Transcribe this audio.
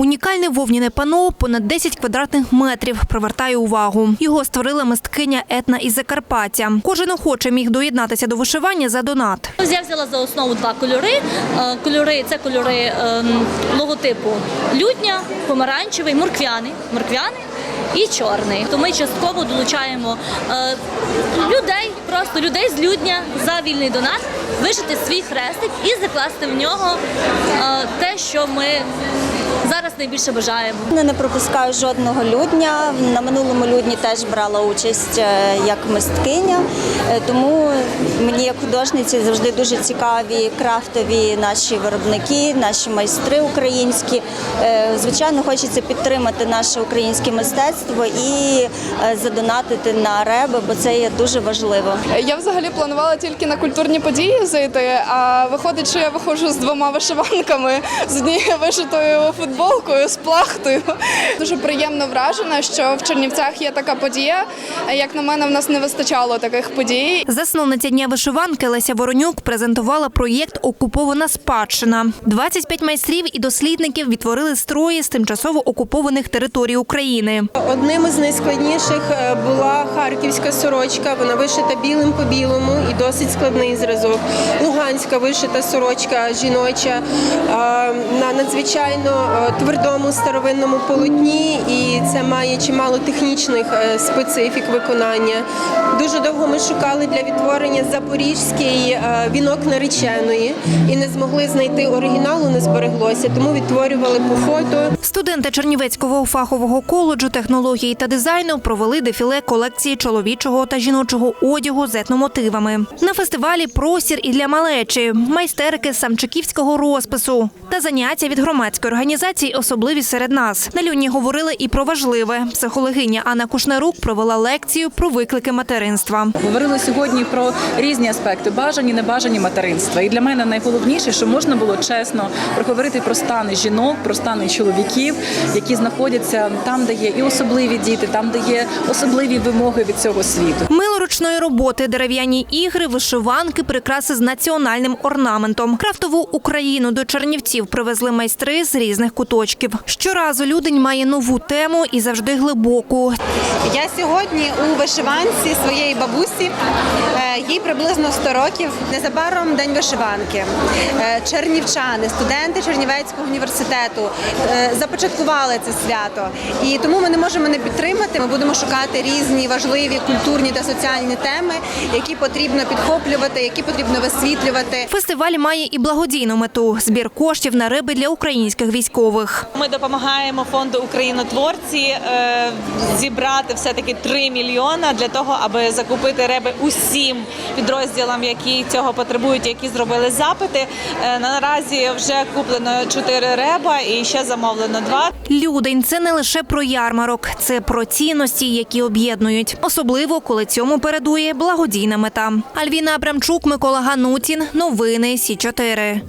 Унікальне вовняне пано понад 10 квадратних метрів привертає увагу. Його створила мисткиня Етна із Закарпаття. Кожен охоче міг доєднатися до вишивання за донат. Я взяла за основу два кольори. Е, Кольори це кольори ем, логотипу лютня, помаранчевий, морквяний, морквяний і чорний. То ми частково долучаємо е, людей, просто людей з людня за вільний донат, вишити свій хрестик і закласти в нього е, те, що ми зараз найбільше бажаємо. Я не пропускаю жодного людня. На минулому людні теж брала участь е, як мисткиня, Е, тому мені як художниці завжди дуже цікаві крафтові наші виробники, наші майстри українські. Е, Звичайно, хочеться підтримати наше українське мистецтво і задонатити на реби, бо це є дуже важливо. Я взагалі планувала тільки на культурні події зайти, а виходить, що я виходжу з двома вишиванками, з однією вишитою футболкою, з плахтою. Дуже приємно вражена, що в Чернівцях є така подія. Як на мене, в нас не вистачало таких подій. Засновниця дня вишиванки Леся Воронюк презентувала проєкт Окупована спадщина. 25 майстрів і дослідників відтворили строї з тимчасово окупованих територій України. Одним із найскладніших е, була харківська сорочка. Вона вишита білим по білому і досить складний зразок. Луганська вишита сорочка жіноча е, на надзвичайно е, твердому старовинному полотні, і це має чимало технічних е, специфік виконання. Дуже довго ми шукали для відтворення запорізький е, вінок нареченої і не змогли знайти оригіналу, не збереглося, тому відтворювали по фото. Студенти Чернівецького фахового коледжу технології та дизайну провели дефіле колекції чоловічого та жіночого одягу з етномотивами. На фестивалі простір і для малечі, майстерки самчиківського розпису та заняття від громадської організації особливі серед нас. На люні говорили і про важливе. Психологиня Анна Кушнарук провела лекцію про виклики материнства. Говорили сьогодні про різні аспекти бажані, небажані материнства. І для мене найголовніше, що можна було чесно проговорити про стани жінок, про стани чоловіків, які знаходяться там, де є і особливі діти, там, де є особливі вимоги від цього світу. Мило ручної роботи, дерев'яні ігри, вишиванки, прикраси з національним орнаментом. Крафтову Україну до Чернівців привезли майстри з різних куточків. Щоразу людень має нову тему і завжди глибоку. Я сьогодні у вишиванці своєї бабусі. Е, Їй приблизно 100 років. Незабаром день вишиванки. Е, Чернівчани, студенти Чернівецького університету е, започаткували це свято. І тому ми не можемо не підтримати. Ми будемо шукати різні важливі культурні та соціальні теми, які потрібно підхоплювати, які потрібно висвітлювати. Фестиваль має і благодійну мету збір коштів на риби для українських військових. Ми допомагаємо фонду Українотворці е, зібрати все таки 3 мільйона для того, аби закупити реби усім підрозділам, які цього потребують, які зробили запити. Е, Наразі вже куплено 4 реба і ще замовлено 2. Людень це не лише про ярмарок, це про цінності, які об'єднують, особливо коли цьому передує благодійна мета. Альвіна Абрамчук, Микола Ганутін. Новини Сі 4